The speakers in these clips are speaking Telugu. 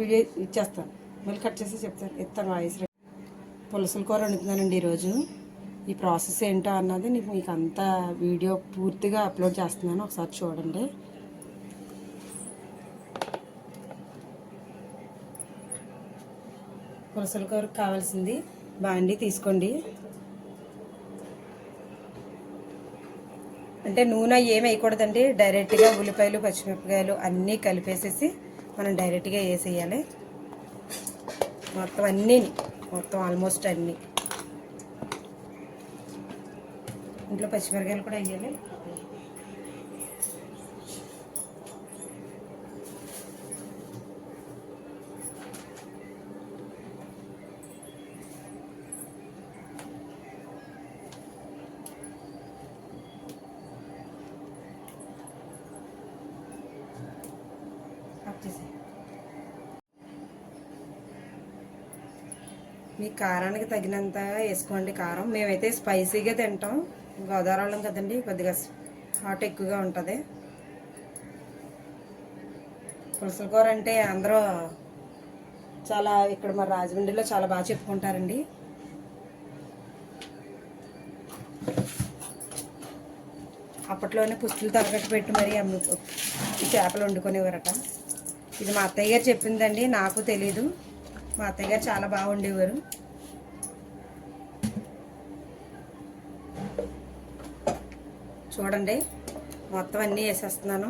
వీడియో ఇచ్చేస్తాను మళ్ళీ కట్ చేసి చెప్తాను. ఇస్తాను వాయిస్ రికార్డ్. పులసల కూర వండుతున్నానండి ఈరోజు. ఈ ప్రాసెస్ ఏంటో అన్నది నీకు మీకు అంతా వీడియో పూర్తిగా అప్లోడ్ చేస్తున్నాను. ఒకసారి చూడండి. పులసల కూరకు కావాల్సింది బాండి తీసుకోండి. అంటే నూనె ఏమి వేయకూడదండి. డైరెక్ట్గా ఉల్లిపాయలు పచ్చిమిరపకాయలు అన్నీ కలిపేసేసి మనం డైరెక్ట్గా వేసేయాలి. మొత్తం అన్నీ మొత్తం ఆల్మోస్ట్ అన్నీ. ఇంట్లో పచ్చిమిరకాయలు కూడా వేయాలి. మీ కారానికి తగినంత వేసుకోండి కారం. మేమైతే స్పైసీగా తింటాం. గోదావరి వాళ్ళం కదండి కొద్దిగా హాట్ ఎక్కువగా ఉంటుంది. పులసల కూర అంటే అందరూ చాలా ఇక్కడ మా రాజమండ్రిలో చాలా బాగా చెప్పుకుంటారండి. అప్పట్లోనే పుస్తులు తరగట్టు పెట్టి మరీ అమ్ము చేపలు వండుకునేవారట. ఇది మా అత్తయ్య గారు చెప్పిందండి నాకు తెలీదు. మా అత్తయ్య గారు చాలా బాగుండేవారు. చూడండి మొత్తం అన్నీ వేసేస్తున్నాను.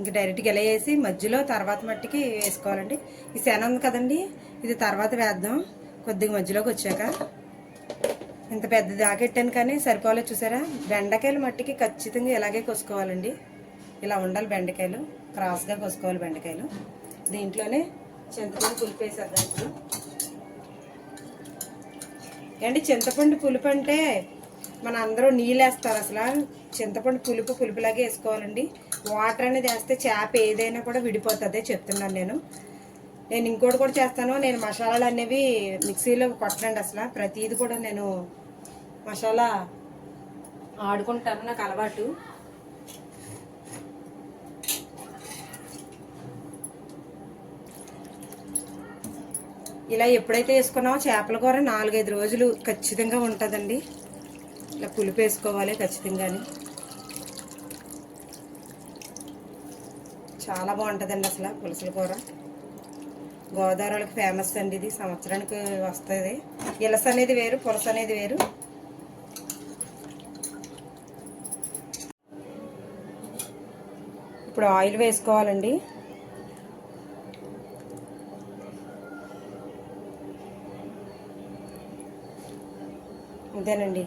ఇంక డైరెక్ట్గా ఇలా వేసి మధ్యలో తర్వాత మట్టికి వేసుకోవాలండి. ఈ శన ఉంది కదండి ఇది తర్వాత వేద్దాం. కొద్దిగా మధ్యలోకి వచ్చాక. ఇంత పెద్ద దాకెట్టాను కానీ సరిపోలే చూసారా? బెండకాయలు మట్టికి ఖచ్చితంగా ఇలాగే కోసుకోవాలండి. ఇలా ఉండాలి బెండకాయలు. క్రాస్గా కోసుకోవాలి బెండకాయలు. దీంట్లోనే చింతపండు పులుపు వేసేద్దాం ఇప్పుడు. ఏంటి చింతపండు పులుపు అంటే మన అందరూ నీళ్ళు వేస్తారు అసలు. చింతపండు పులుపు పులుపులాగే వేసుకోవాలండి. వాటర్ అనేది వేస్తే చేప ఏదైనా కూడా విడిపోతుంది చెప్తున్నాను నేను. నేను ఇంకోటి కూడా చేస్తాను. నేను మసాలాలు అనేవి మిక్సీలో కొట్టనండి అసలు. ప్రతిది కూడా నేను మసాలా ఆడుకుంటాను నాకు అలవాటు. ఇలా ఎప్పుడైతే వేసుకున్నామో చేపల కూర నాలుగైదు రోజులు ఖచ్చితంగా ఉంటుందండి. ఇలా పులుపు వేసుకోవాలి ఖచ్చితంగాని. చాలా బాగుంటుందండి అసలు పులుసుల కూర. గోదావరికి ఫేమస్ అండి ఇది. సంవత్సరానికి వస్తుంది. ఇలస అనేది వేరు పులస అనేది వేరు. ఇప్పుడు ఆయిల్ వేసుకోవాలండి. అంతేనండి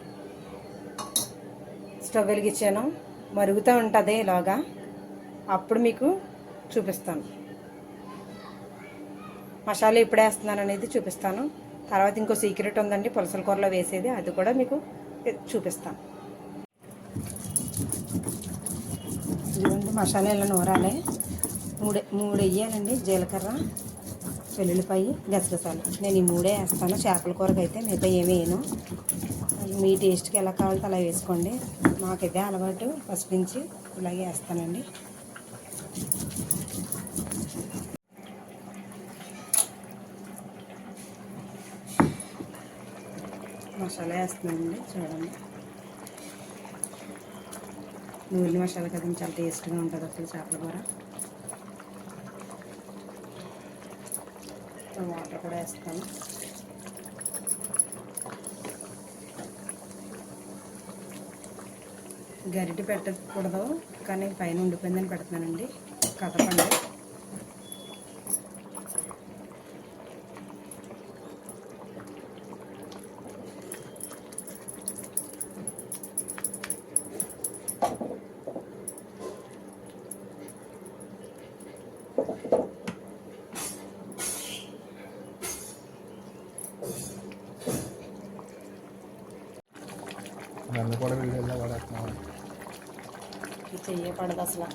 స్టవ్ వెలిగించాను. మరుగుతూ ఉంటుంది ఇలాగా. అప్పుడు మీకు చూపిస్తాను. మసాలా ఎప్పుడు వేస్తున్నాను అనేది చూపిస్తాను. తర్వాత ఇంకో సీక్రెట్ ఉందండి పులసల కూరలో వేసేది. అది కూడా మీకు చూపిస్తాను. ఇదిగోండి మసాలా ఇలా నూరాలి. మూడు మూడు వేయాలండి జీలకర్ర వెల్లుల్లిపాయి గసగసాలు. నేను ఈ మూడే వేస్తాను. చేపల కూరకు అయితే మిగతా ఏమీ వేయను. మీ టేస్ట్కి ఎలా కావాలో అలా వేసుకోండి. మాకు ఇదే అలవాటు ఫస్ట్ నుంచి ఇలాగే వేస్తానండి. మసాలా వేస్తున్నానండి చూడండి. నూనె మసాలా కదండి చాలా టేస్ట్గా ఉంటుంది అసలు చేపల కూర. వాటర్ కూడా వేస్తాను. గరిటె పెట్టకూడదు కానీ పైన ఉండిపోయిందని పెడుతున్నానండి. కథపండి నన్ను కూడా వీడియోలో పడేస్తున్నాను చెయ్యపడదు అసలు.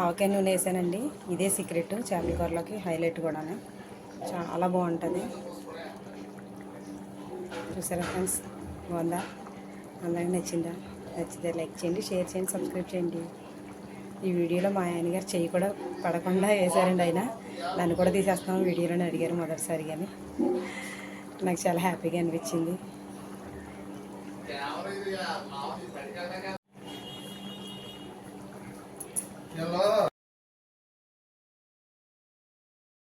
ఆవకాయ నూనె వేసానండి. ఇదే సీక్రెట్ చేపల కూరలోకి హైలైట్ కూడాను. చాలా బాగుంటుంది. చూసారా ఫ్రెండ్స్? బాగుందా? అందరికి నచ్చిందా? నచ్చితే లైక్ చేయండి షేర్ చేయండి సబ్స్క్రైబ్ చేయండి. ఈ వీడియోలో మా ఆయన గారు చెయ్యి కూడా పడకుండా వేశారండి ఆయన. దాన్ని కూడా తీసేస్తాము వీడియోలోనే అడిగారు మొదటిసారి కానీ నాకు చాలా హ్యాపీగా అనిపించింది. హలో